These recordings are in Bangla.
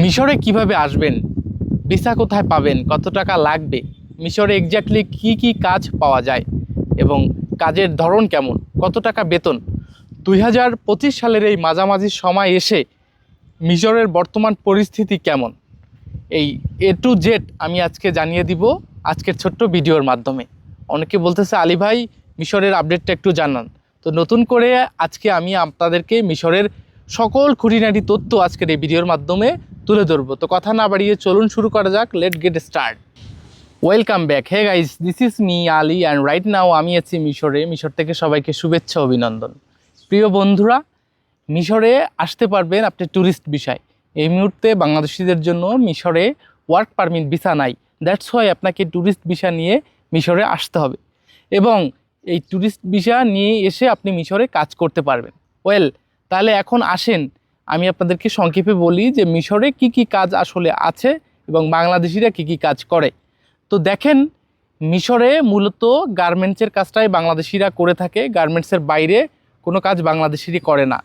মিশরে কীভাবে আসবেন? ভিসা কোথায় পাবেন? কত টাকা লাগবে? মিশরে এক্স্যাক্টলি কি কি কাজ পাওয়া যায়? এবং কাজের ধরন কেমন? কত টাকা বেতন? দুই হাজার পঁচিশ সালের এই মাঝামাঝি সময় এসে মিশরের বর্তমান পরিস্থিতি কেমন? এই এ টু জেড আমি আজকে জানিয়ে দিব আজকের ছোট্ট ভিডিওর মাধ্যমে। অনেকে বলতেছে, আলী ভাই, মিশরের আপডেটটা একটু জানান। তো নতুন করে আজকে আমি আপনাদেরকে মিশরের সকল খুঁটিনাটি তথ্য আজকের এই ভিডিওর মাধ্যমে তুলে ধরবো। তো কথা না বাড়িয়ে চলুন শুরু করা যাক। Let get start welcome back hey guys this is me Ali and right now আমি আছি মিশরে। মিশর থেকে সবাইকে শুভেচ্ছা, অভিনন্দন। প্রিয় বন্ধুরা, মিশরে আসতে পারবেন আপনি ট্যুরিস্ট বিষয়। এই মুহূর্তে বাংলাদেশিদের জন্য মিশরে ওয়ার্ক পারমিট ভিসা নাই। দ্যাটস ওয়াই আপনাকে ট্যুরিস্ট ভিসা নিয়ে মিশরে আসতে হবে। এবং এই ট্যুরিস্ট ভিসা নিয়ে এসে আপনি মিশরে কাজ করতে পারবেন। ওয়েল তাহলে এখন আসেন। আমি আপনাদেরকে সংক্ষেপে বলি যে মিশরে কি কি কাজ আসলে আছে এবং বাংলাদেশিরা কি কি কাজ করে। তো দেখেন, মিশরে মূলত গার্মেন্টসের কাজটাই বাংলাদেশিরা করে থাকে, গার্মেন্টসের বাইরে কোনো কাজ বাংলাদেশিরই করে না।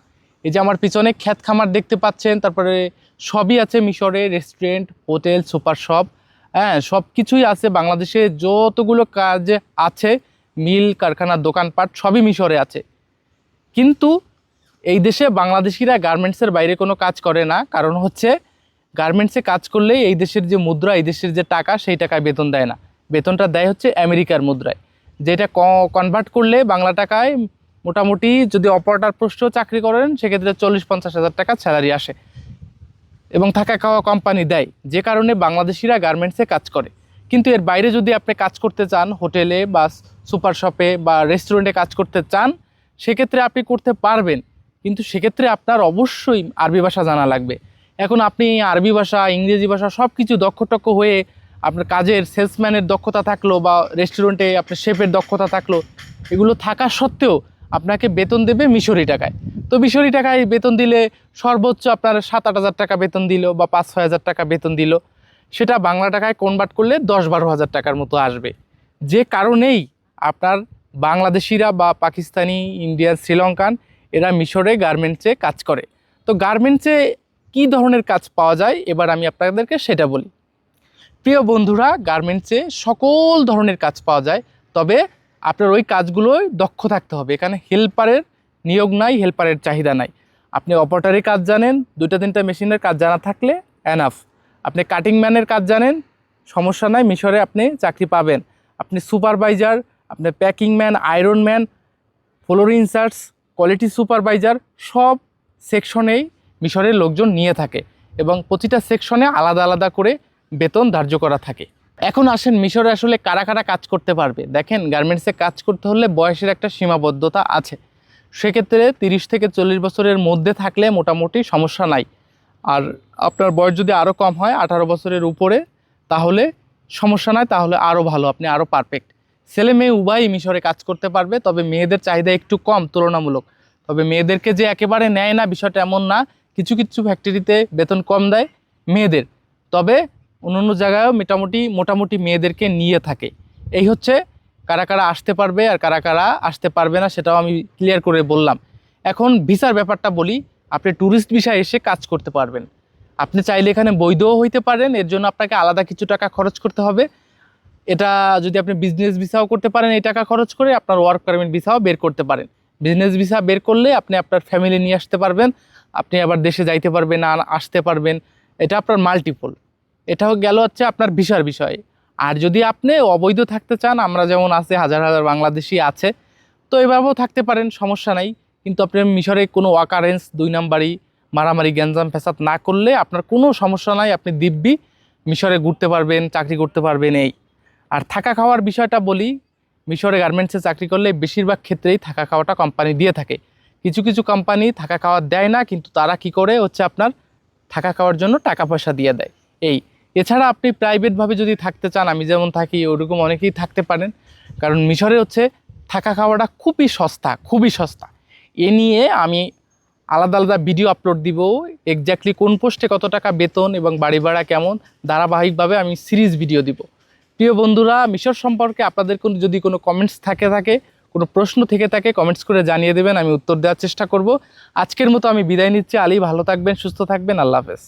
এই যে আমার পিছনে খ্যাত খামার দেখতে পাচ্ছেন, তারপরে সবই আছে মিশরে, রেস্টুরেন্ট, হোটেল, সুপার শপ হ্যাঁ সব কিছুই আছে বাংলাদেশে, যতগুলো কাজ আছে, মিল, কারখানা, দোকানপাট, সবই মিশরে আছে। কিন্তু এই দেশে বাংলাদেশিরা গার্মেন্টসের বাইরে কোনো কাজ করে না, কারণ হচ্ছে গার্মেন্টসে কাজ করলেই এই দেশের যে মুদ্রা, এই দেশের যে টাকা, সেই টাকায় বেতন দেয় না। বেতনটা দেয় হচ্ছে আমেরিকার মুদ্রায়। যেটা কনভার্ট করলে বাংলা টাকায় মোটামুটি যদি অপারেটার পোস্টও চাকরি করেন, সেক্ষেত্রে চল্লিশ, পঞ্চাশ হাজার টাকা স্যালারি আসে। এবং থাকা খাওয়া কোম্পানি দেয়, যে কারণে বাংলাদেশিরা গার্মেন্টসে কাজ করে। কিন্তু এর বাইরে যদি আপনি কাজ করতে চান, হোটেলে বা সুপার শপে বা রেস্টুরেন্টে কাজ করতে চান, সেক্ষেত্রে আপনি করতে পারবেন। কিন্তু সেক্ষেত্রে আপনার অবশ্যই আরবি ভাষা জানা লাগবে। এখন আপনি আরবি ভাষা, ইংরেজি ভাষা সব কিছু দক্ষটক্ষ হয়ে আপনার কাজের সেলসম্যানের দক্ষতা থাকল বা রেস্টুরেন্টে আপনার শেফের দক্ষতা থাকল, এগুলো থাকা সত্ত্বেও আপনাকে বেতন দেবে মিশরি টাকায়। তো মিশরি টাকায় বেতন দিলে সর্বোচ্চ আপনার সাত আট হাজার টাকা বেতন দিল বা পাঁচ ছয় হাজার টাকা বেতন দিল। সেটা বাংলা টাকায় কনভার্ট করলে দশ বারো হাজার টাকার মতো আসবে। যে কারণেই আপনার বাংলাদেশিরা বা পাকিস্তানি, ইন্ডিয়ান, শ্রীলঙ্কান এরা মিশরে গার্মেন্টসে কাজ করে। তো গার্মেন্টসে কী ধরনের কাজ পাওয়া যায়? এবার আমি আপনাদেরকে সেটা বলি। প্রিয় বন্ধুরা, গার্মেন্টসে সকল ধরনের কাজ পাওয়া যায়, তবে আপনার ওই কাজগুলোই দক্ষ থাকতে হবে। এখানে হেল্পারের নিয়োগ নাই, হেল্পারের চাহিদা নাই। আপনি অপারেটারের কাজ জানেন, দুইটা তিনটা মেশিনের কাজ জানা থাকলে অ্যানাফ আপনি কাটিং ম্যানের কাজ জানেন, সমস্যা নাই, মিশরে আপনি চাকরি পাবেন। আপনি সুপারভাইজার আপনি packing man iron man floor inserts quality supervisor সব সেকশনেই মিশরের লোকজন নিয়ে থাকে এবং প্রতিটা সেকশনে আলাদা আলাদা করে বেতন ধার্য করা থাকে। এখন আসেন মিশরে আসলে কারা কারা কাজ করতে পারবে? দেখেন গার্মেন্টসে কাজ করতে হলে বয়সের একটা সীমাবদ্ধতা আছে। সেক্ষেত্রে তিরিশ থেকে চল্লিশ বছরের মধ্যে থাকলে মোটামুটি সমস্যা নাই। আর আপনার বয়স যদি আরও কম হয়, আঠারো বছরের উপরে, তাহলে সমস্যা নয় তাহলে আরও ভালো, আপনি আরও পারফেক্ট ছেলে মেয়ে উভয়ই মিশরে কাজ করতে পারবে, তবে মেয়েদের চাহিদা একটু কম, তুলনামূলক। তবে মেয়েদেরকে যে একেবারে নেয় না, বিষয়টা এমন না, কিছু কিছু ফ্যাক্টরিতে বেতন কম দেয় মেয়েদের। তবে অন্য অন্য জায়গায়ও মোটামুটি মোটামুটি মেয়েদেরকে নিয়ে থাকে। এই হচ্ছে কারা কারা আসতে পারবে আর কারা কারা আসতে পারবে না, সেটাও আমি ক্লিয়ার করে বললাম। এখন ভিসার ব্যাপারটা বলি, আপনি ট্যুরিস্ট ভিসা এসে কাজ করতে পারবেন। আপনি চাইলে এখানে বৈধও হইতে পারেন, এর জন্য আপনাকে আলাদা কিছু টাকা খরচ করতে হবে। এটা যদি আপনি বিজনেস ভিসাও করতে পারেন, এই টাকা খরচ করে আপনার ওয়ার্ক পারমিট ভিসাও বের করতে পারেন। বিজনেস ভিসা বের করলে আপনি আপনার ফ্যামিলি নিয়ে আসতে পারবেন, আপনি আবার দেশে যাইতে পারবেন আসতে পারবেন। এটা আপনার মাল্টিপল এটাও গেল হচ্ছে আপনার ভিসার বিষয়। আর যদি আপনি অবৈধ থাকতে চান, আমরা যেমন আছে, হাজার হাজার বাংলাদেশি আছে, তো এভাবেও থাকতে পারেন, সমস্যা নাই। কিন্তু আপনি মিশরে কোনো ওয়াকারেন্স দুই নাম্বারই মারামারি, গ্যাঞ্জাম ফেসাদ না করলে আপনার কোনো সমস্যা নাই, আপনি দিব্যি মিশরে ঘুরতে পারবেন, চাকরি করতে পারবেন এই। আর থাকা খাওয়ার বিষয়টা বলি, মিশরে গার্মেন্টসে চাকরি করলে বেশিরভাগ ক্ষেত্রেই থাকা খাওয়াটা কোম্পানি দিয়ে থাকে। কিছু কিছু কোম্পানি থাকা খাওয়া দেয় না, কিন্তু তারা কি করে? হচ্ছে আপনার থাকা খাওয়ার জন্য টাকা পয়সা দিয়ে দেয়। এই, এছাড়া আপনি প্রাইভেটভাবে যদি থাকতে চান, আমি যেমন থাকি, ওরকম অনেকেই থাকতে পারেন। কারণ মিশরে হচ্ছে থাকা খাওয়াটা খুবই সস্তা খুবই সস্তা। এ নিয়ে আমি আলাদা আলাদা ভিডিও আপলোড দিব এক্স্যাক্টলি কোন পোস্টে কত টাকা বেতন এবং বাড়ি ভাড়া কেমন, ধারাবাহিকভাবে আমি সিরিজ ভিডিও দিব। প্রিয় বন্ধুরা, মিশর সম্পর্কে আপনাদের কোনো যদি কোনো কমেন্টস থাকে থাকে, কোনো প্রশ্ন থেকে থাকে কমেন্টস করে জানিয়ে দেবেন, আমি উত্তর দেওয়ার চেষ্টা করব। আজকের মতো আমি বিদায় নিচ্ছি। আলী, ভালো থাকবেন, সুস্থ থাকবেন। আল্লাহ হাফেজ।